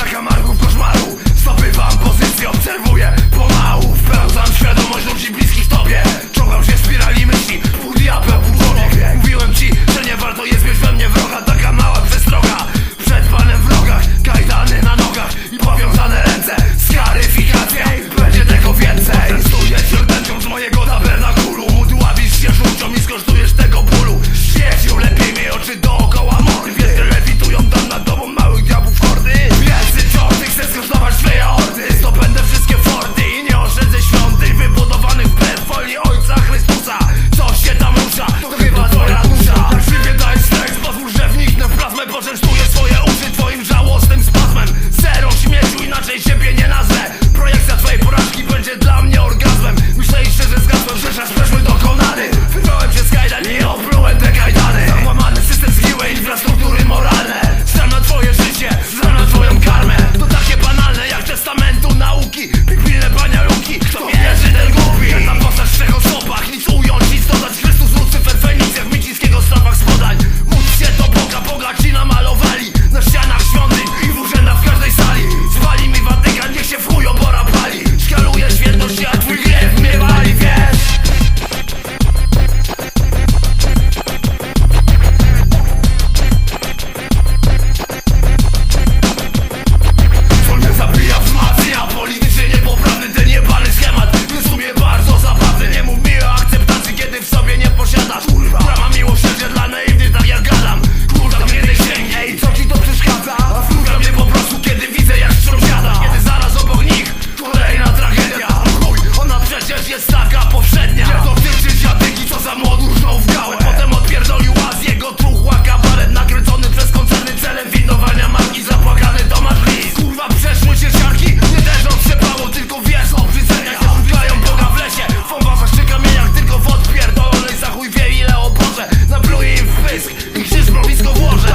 zakamarków koszmaru Zdobywam pozycję, obserwuję. Kto wie? слово вже